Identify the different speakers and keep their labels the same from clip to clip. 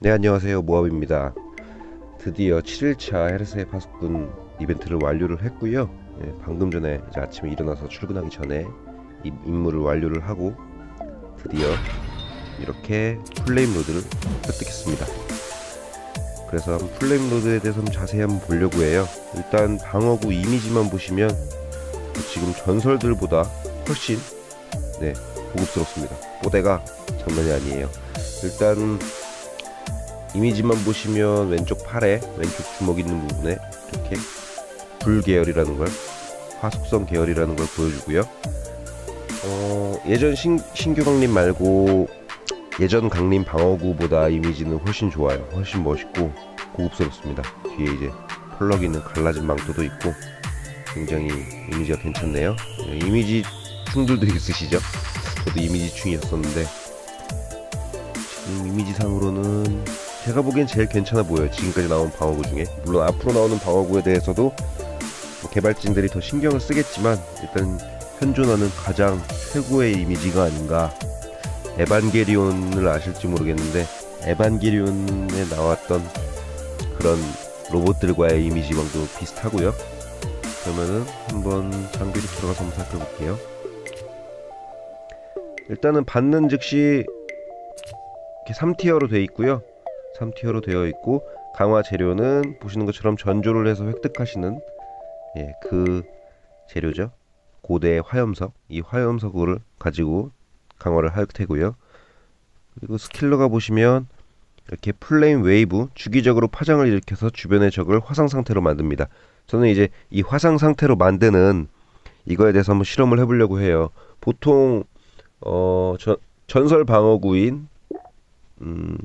Speaker 1: 네 안녕하세요. 모압입니다. 드디어 7일차 헤르스의 파수꾼 이벤트를 완료를 했고요. 예, 방금 전에 아침에 일어나서 출근하기 전에 이 임무를 완료를 하고 드디어 이렇게 플레임 로드를 획득했습니다. 그래서 플레임 로드에 대해서 좀 자세히 한번 보려고 해요. 일단 방어구 이미지만 보시면 지금 전설들보다 훨씬 네 고급스럽습니다. 뽀대가 장난이 아니에요. 일단 이미지만 보시면 왼쪽 팔에 왼쪽 주먹 있는 부분에 이렇게 불 계열이라는 걸 화속성 계열이라는 걸 보여주고요. 어, 예전 신, 신규 강림 말고 예전 강림 방어구보다 이미지는 훨씬 좋아요. 훨씬 멋있고 고급스럽습니다. 뒤에 이제 펄럭 있는 갈라진 망토도 있고 굉장히 이미지가 괜찮네요. 예, 이미지 충들도 있으시죠? 저도 이미지 충이었었는데 지금 이미지상으로는 제가 보기엔 제일 괜찮아 보여요. 지금까지 나온 방어구 중에. 물론 앞으로 나오는 방어구에 대해서도 뭐 개발진들이 더 신경을 쓰겠지만 일단 현존하는 가장 최고의 이미지가 아닌가. 에반게리온을 아실지 모르겠는데 에반게리온에 나왔던 그런 로봇들과의 이미지랑도 비슷하고요. 그러면은 한번 장비로 들어가서 한번 살펴볼게요. 일단은 받는 즉시 이렇게 3티어로 되어 있고요. 3티어로 되어 있고 강화 재료는 보시는 것처럼 전조를 해서 획득하시는 예, 그 재료죠. 고대의 화염석. 이 화염석을 가지고 강화를 할 테고요. 그리고 스킬러가 보시면 이렇게 플레임 웨이브 주기적으로 파장을 일으켜서 주변의 적을 화상 상태로 만듭니다. 저는 이제 이 화상 상태로 만드는 이거에 대해서 한번 실험을 해보려고 해요. 보통 어, 저, 전설 방어구인 음,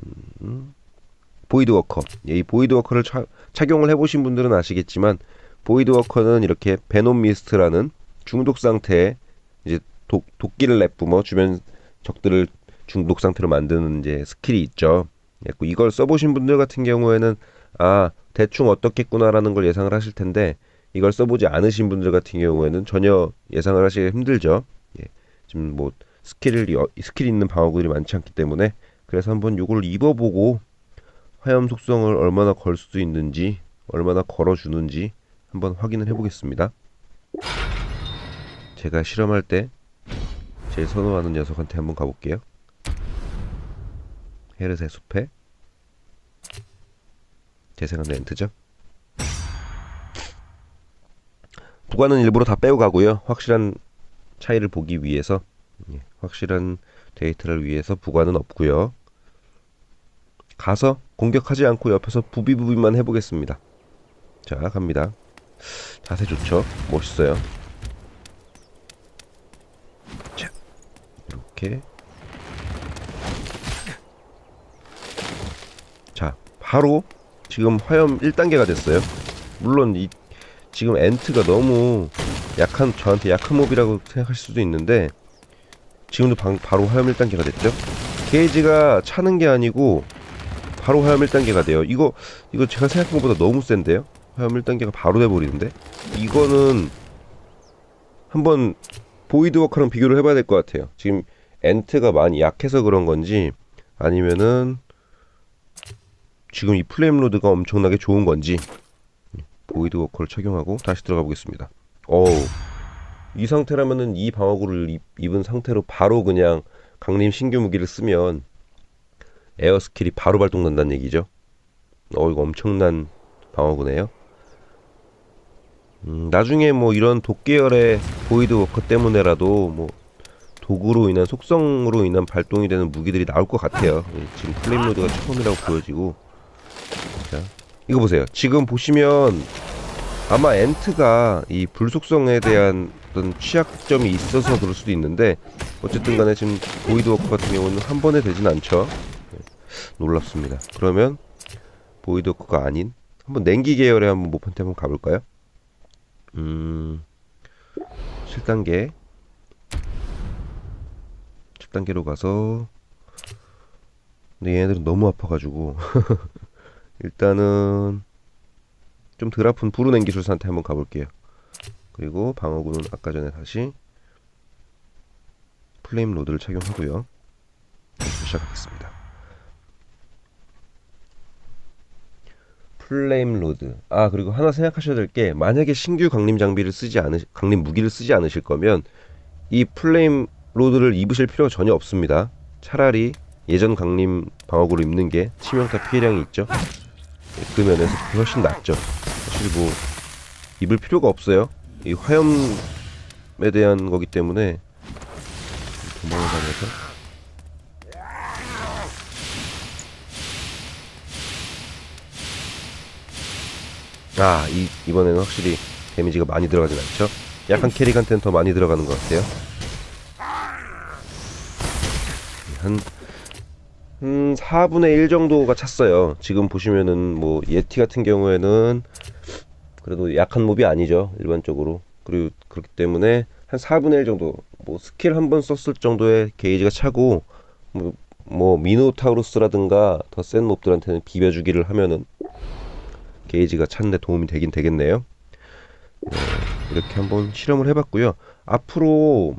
Speaker 1: 보이드 워커. 예, 이 보이드 워커를 차, 착용을 해보신 분들은 아시겠지만 보이드 워커는 이렇게 베놈 미스트라는 중독 상태에 이제 독, 도끼를 내뿜어 주변 적들을 중독 상태로 만드는 이제 스킬이 있죠. 예, 그 이걸 써보신 분들 같은 경우에는 아 대충 어떻겠구나라는 걸 예상을 하실 텐데 이걸 써보지 않으신 분들 같은 경우에는 전혀 예상을 하시기 힘들죠. 예, 지금 뭐 스킬을 스킬 있는 방어구들이 많지 않기 때문에 그래서 한번 이걸 입어보고 화염 속성을 얼마나 걸 수 있는지 얼마나 걸어주는지 한번 확인을 해보겠습니다. 제가 실험할 때 제일 선호하는 녀석한테 한번 가볼게요. 헤르세 숲에 재생한 렌트죠. 부관은 일부러 다 빼고 가고요. 확실한 차이를 보기 위해서 예, 확실한 데이터를 위해서 부관은 없고요. 가서 공격하지 않고 옆에서 부비부비만 해보겠습니다. 자 갑니다. 자세 좋죠? 멋있어요. 자 이렇게 자 바로 지금 화염 1단계가 됐어요. 물론 이 지금 엔트가 너무 약한 저한테 약한 몹이라고 생각하실 수도 있는데 지금도 방, 바로 화염 1단계가 됐죠. 게이지가 차는 게 아니고 바로 화염 1단계가 돼요. 이거 이거 제가 생각한 것보다 너무 센데요. 화염 1단계가 바로 돼버리는데 이거는 한번 보이드 워커랑 비교를 해봐야 될 것 같아요. 지금 엔트가 많이 약해서 그런 건지 아니면은 지금 이 플레임 로드가 엄청나게 좋은 건지 보이드 워커를 착용하고 다시 들어가 보겠습니다. 어우 이 상태라면은 이 방어구를 입, 입은 상태로 바로 그냥 강림 신규 무기를 쓰면 에어 스킬이 바로 발동난다는 얘기죠. 어 이거 엄청난 방어구네요. 음, 나중에 뭐 이런 독계열의 보이드 워커 때문에라도 뭐 도구로 인한 속성으로 인한 발동이 되는 무기들이 나올 것 같아요. 예, 지금 플레임 로드가 처음이라고 보여지고 자 이거 보세요. 지금 보시면 아마 엔트가 이 불속성에 대한 어떤 취약점이 있어서 그럴 수도 있는데 어쨌든 간에 지금 보이드 워커 같은 경우는 한 번에 되진 않죠. 네, 놀랍습니다. 그러면 보이드 워커가 아닌 한번 냉기 계열의 한번 모판테 한번 가볼까요? 음 7단계 7단계로 가서 근데 얘네들은 너무 아파가지고 일단은 좀 덜 아픈 부르냉 기술사한테 한번 가볼게요. 그리고 방어구는 아까 전에 다시 플레임 로드를 착용하고요. 시작하겠습니다. 플레임 로드. 아, 그리고 하나 생각하셔야 될 게 만약에 신규 강림 장비를 쓰지 않으 강림 무기를 쓰지 않으실 거면 이 플레임 로드를 입으실 필요가 전혀 없습니다. 차라리 예전 강림 방어구를 입는 게 치명타 피해량이 있죠. 그 면에서 훨씬 낫죠. 사실 뭐 입을 필요가 없어요. 이 화염에 대한 거기 때문에 도망을 다녀서 아, 이, 이번에는 확실히 데미지가 많이 들어가진 않죠? 약한 캐릭한테는 더 많이 들어가는 것 같아요. 한, 한 4분의 1 정도가 찼어요. 지금 보시면은 뭐, 예티 같은 경우에는 그래도 약한 몹이 아니죠. 일반적으로. 그리고 그렇기 때문에 한 4분의 1 정도, 뭐, 스킬 한 번 썼을 정도의 게이지가 차고, 뭐, 뭐 미노타우루스라든가 더 센 몹들한테는 비벼주기를 하면은 게이지가 차는데 도움이 되긴 되겠네요. 네, 이렇게 한번 실험을 해봤고요. 앞으로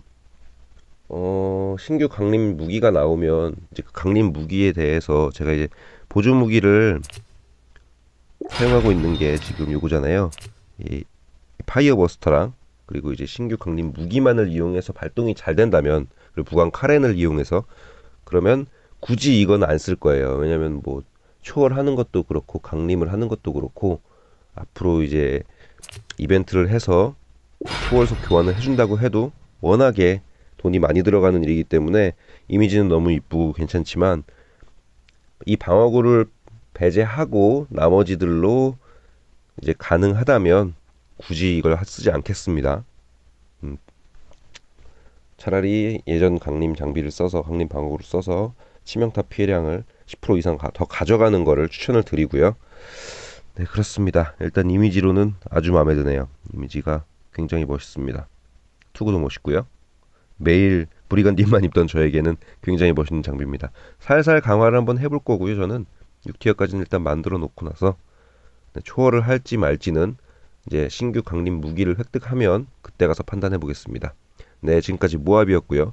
Speaker 1: 어, 신규 강림 무기가 나오면 이제 그 강림 무기에 대해서 제가 이제 보조 무기를 사용하고 있는 게 지금 요거잖아요. 이 파이어 버스터랑 그리고 이제 신규 강림 무기만을 이용해서 발동이 잘 된다면 그리고 부광 카렌을 이용해서 그러면 굳이 이건 안 쓸 거예요. 왜냐면 뭐 초월하는 것도 그렇고 강림을 하는 것도 그렇고 앞으로 이제 이벤트를 해서 초월속 교환을 해준다고 해도 워낙에 돈이 많이 들어가는 일이기 때문에 이미지는 너무 이쁘고 괜찮지만 이 방어구를 배제하고 나머지들로 이제 가능하다면 굳이 이걸 쓰지 않겠습니다. 음. 차라리 예전 강림 장비를 써서 강림 방어구를 써서 치명타 피해량을 10% 이상 가, 더 가져가는 거를 추천을 드리고요. 네, 그렇습니다. 일단 이미지로는 아주 마음에 드네요. 이미지가 굉장히 멋있습니다. 투구도 멋있고요. 매일 브리간딘만 입던 저에게는 굉장히 멋있는 장비입니다. 살살 강화를 한번 해볼 거고요. 저는 6티어까지는 일단 만들어 놓고 나서 네, 초월을 할지 말지는 이제 신규 강림 무기를 획득하면 그때 가서 판단해 보겠습니다. 네, 지금까지 모압이었고요.